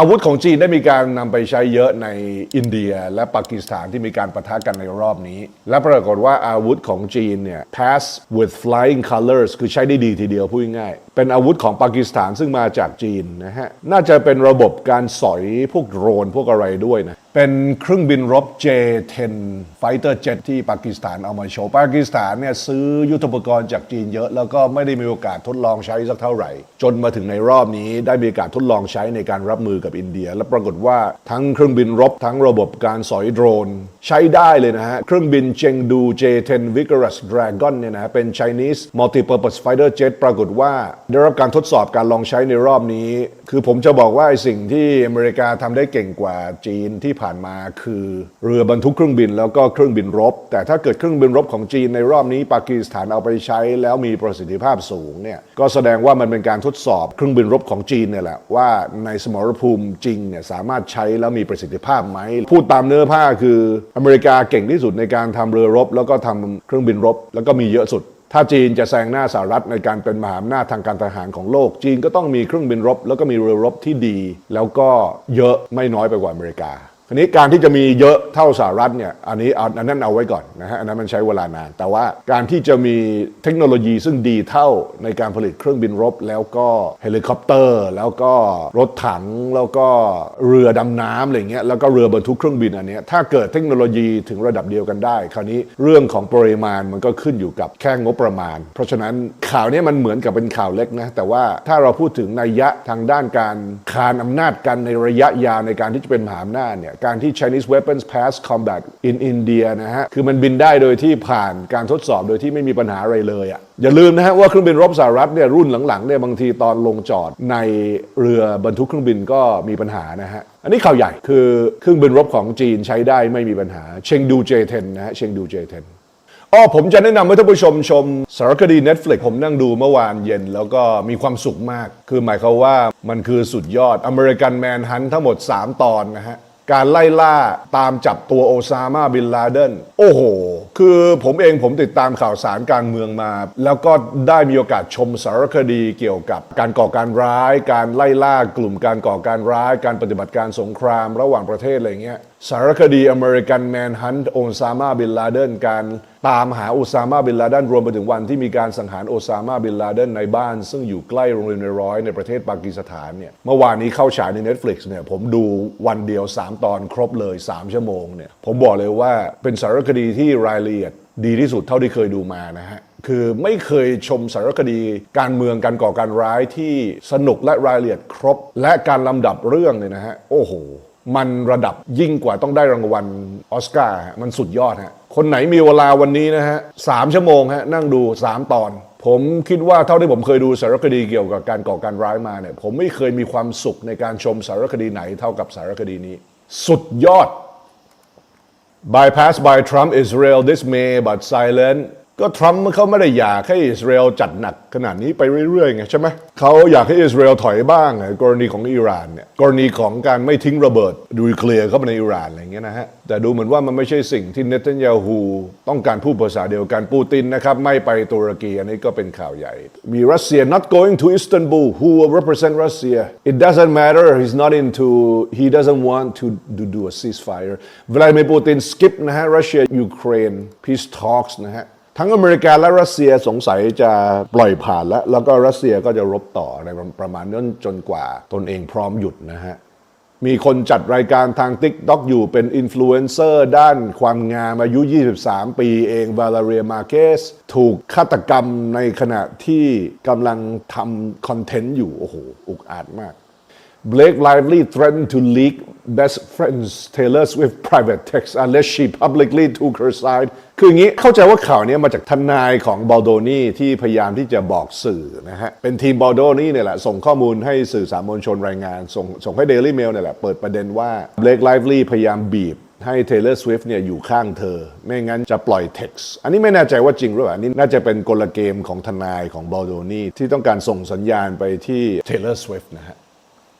อาวุธของจีนได้มีการนำไปใช้เยอะในอินเดีย และปากีสถานที่มีการปะทะกันในรอบนี้ และปรากฏว่าอาวุธของจีนเนี่ย pass with flying colors คือใช้ได้ดีทีเดียวพูดง่าย เป็นอาวุธของปากีสถานซึ่งมาจากจีนนะฮะ น่าจะเป็นระบบการสอยพวกโดรนพวกอะไรด้วยนะ เป็นเครื่องบินรบ J-10 Fighter Jet ที่ปากีสถานเอามาโชว์ ปากีสถานเนี่ยซื้อยุทธปกรณ์จากจีนเยอะ แล้วก็ไม่ได้มีโอกาสทดลองใช้สักเท่าไหร่ จนมาถึงในรอบนี้ได้มีโอกาสทดลองใช้ในการรับมือกับอินเดีย และปรากฏว่าทั้งเครื่องบินรบทั้งระบบการสอยโดรน ใช้ได้เลยนะฮะ เครื่องบินเจงดู J-10 Vigorous Dragon เนี่ยนะฮะเป็น Chinese Multipurpose Fighter Jet ปรากฏว่าได้รับการทดสอบการลองใช้ในรอบนี้ คือผมจะบอกว่าสิ่งที่อเมริกาทำได้เก่งกว่าจีนที่ผ่านมาคือ เรือบรรทุกเครื่องบินแล้วก็เครื่องบินรบ แต่ถ้าเกิดเครื่องบินรบของจีนในรอบนี้ปากีสถานเอาไปใช้ แล้วมีประสิทธิภาพสูงเนี่ยก็แสดงว่ามันเป็นการทดสอบเครื่องบินรบของจีนเนี่ยแหละว่าในสมรภูมิจริงเนี่ยสามารถใช้แล้วมีประสิทธิภาพไหมพูดตามเนื้อผ้าคืออเมริกาเก่งที่สุดในการทำเรือรบ แล้วก็ทำเครื่องบินรบ แล้วก็มีเยอะสุด ถ้าจีนจะแซงหน้าสหรัฐในการเป็นมหาอำนาจทางการทหารของโลก จีนก็ต้องมีเครื่องบินรบ แล้วก็มีเรือรบที่ดี แล้วก็เยอะไม่น้อยไปกว่าอเมริกา ทีนี้การที่จะมีเยอะเท่าสหรัฐเนี่ยอันนี้เอาอันนั้นเอาไว้ก่อนนะฮะอันนั้นมันใช้เวลานาน แต่ว่าการที่จะมีเทคโนโลยีซึ่งดีเท่าในการผลิตเครื่องบินรบ แล้วก็เฮลิคอปเตอร์ แล้วก็รถถังแล้วก็เรือดำน้ำอะไรเงี้ยแล้วก็เรือบรรทุกเครื่องบินอันเนี้ยถ้าเกิดเทคโนโลยีถึงระดับเดียวกันได้ คราวนี้เรื่องของปริมาณมันก็ขึ้นอยู่กับแค่งบประมาณ เพราะฉะนั้นข่าวนี้มันเหมือนกับเป็นข่าวเล็กนะแต่ว่าถ้าเราพูดถึงนัยยะทางด้านการคานอำนาจกันในระยะยาวในการที่จะเป็นมหาอำนาจเนี่ยการที่ Chinese weapons pass combat in India นะฮะ คือมันบินได้โดยที่ผ่านการทดสอบโดยที่ไม่มีปัญหาอะไรเลยอะ่ะ อย่าลืมนะฮะว่าเครื่องบินรบสหรัฐเนี่ยรุ่นหลังๆเนี่ยบางทีตอนลงจอดในเรือบรรทุกเครื่องบินก็มีปัญหานะฮะ อันนี้ข่าวใหญ่คือเครื่องบินรบของจีนใช้ได้ไม่มีปัญหา เชงดู J10 นะฮะ เชงดู J10 อ๋อผมจะแนะนำให้ท่านผู้ชมชมสารคดี Netflix ผมนั่งดูเมื่อวานเย็น แล้วก็มีความสุขมาก คือหมายความว่ามันคือสุดยอดอเมริกันแมนฮันทั้งหมด 3 ตอนนะฮะ การไล่ล่าตามจับตัวโอซามาบินลาเดนโอ้โห คือผมเองผมติดตามข่าวสารการเมืองมา แล้วก็ได้มีโอกาสชมสารคดีเกี่ยวกับการก่อการร้าย การไล่ล่ากลุ่มการก่อการร้าย การปฏิบัติการสงครามระหว่างประเทศอะไรเงี้ย สารคดีอเมริกันแมนฮันต์โอซามาบินลาเดนการตามหาโอซามาบินลาเดนรวมไปถึงวันที่มีการสังหารโอซามาบินลาเดนในบ้าน ซึ่งอยู่ใกล้โรงเรียนในร้อยในประเทศปากีสถานเนี่ยเมื่อวานนี้เข้าฉายใน Netflix เนี่ยผมดูวันเดียว 3 ตอนครบเลย 3 ชั่วโมงเนี่ยผมบอกเลยว่าเป็นสารคดีที่รายละเอียดดีที่สุดเท่าที่เคยดูมานะฮะคือไม่เคยชมสารคดีการเมืองการก่อการร้ายที่สนุกและรายละเอียดครบ และการลำดับเรื่องเนี่ยนะฮะโอ้โห มันระดับยิ่งกว่าต้องได้รางวัลออสการ์มันสุดยอดฮะคนไหนมีเวลาวันนี้นะฮะสามชั่วโมงฮะนั่งดู 3 ตอน ผมคิดว่าเท่าที่ผมเคยดูสารคดีเกี่ยวกับการก่อการร้ายมาเนี่ยผมไม่เคยมีความสุขในการชมสารคดีไหนเท่ากับสารคดีนี้ สุดยอด bypass by Trump Israel dismay but silent ก็ทรัมป์เขาไม่ได้อยากให้อิสราเอลจัดหนักขนาดนี้ไปเรื่อยๆไงใช่ไหมเขาอยากให้อิสราเอลถอยบ้างไงกรณีของอิหร่านเนี่ยกรณีของการไม่ทิ้งระเบิดดูเคลียร์เข้าไปในอิหร่านอะไรอย่างเงี้ยนะฮะแต่ดูเหมือนว่ามันไม่ใช่สิ่งที่เนตันยาฮูต้องการพูดภาษาเดียวกันปูตินนะครับไม่ไปตุรกีอันนี้ก็เป็นข่าวใหญ่ มีรัสเซีย not going to Istanbul who will represent Russia it doesn't matter he's not into he doesn't want to do, do a ceasefire วลาดิเมีร์ปูติน skip นะฮะรัสเซียยูเครน peace talks นะฮะ ทั้งอเมริกาและรัสเซียสงสัยจะปล่อยผ่านแล้ว แล้วก็รัสเซียก็จะรบต่ออะไรประมาณนั้นจนกว่าตนเองพร้อมหยุดนะฮะมีคนจัดรายการทาง t ิ k t o k อยู่เป็นอินฟลูเอนเซอร์ด้านความงามอายุ 23 ปีเองวาลาเรียมาเกสถูกฆาตกรรมในขณะที่กำลังทำคอนเทนต์อยู่ โอ้โห อุกอาจมาก Blake Lively threatened to leak best friends Taylor Swift private text unless she publicly took her side คืออย่างนี้เข้าใจว่าข่าวนี้มาจากทนายของบอลโดนี่ที่พยายามที่จะบอกสื่อนะฮะ เป็นทีมบอลโดนี่เนี่ยแหละ ส่งข้อมูลให้สื่อสารมวลชนรายงาน ส่งส่งให้ Daily Mail เนี่ยแหละ เปิดประเด็นว่า Blake Lively พยายามบีบให้ Taylor Swift เนี่ยอยู่ข้างเธอ ไม่งั้นจะปล่อย text อันนี้ไม่แน่ใจว่าจริงหรือเปล่านนี้น่าจะเป็นกลเกมของทนายของบอลโดนี่ที่ต้องการส่งสัญญาณไปที่ Taylor Swift นะฮะ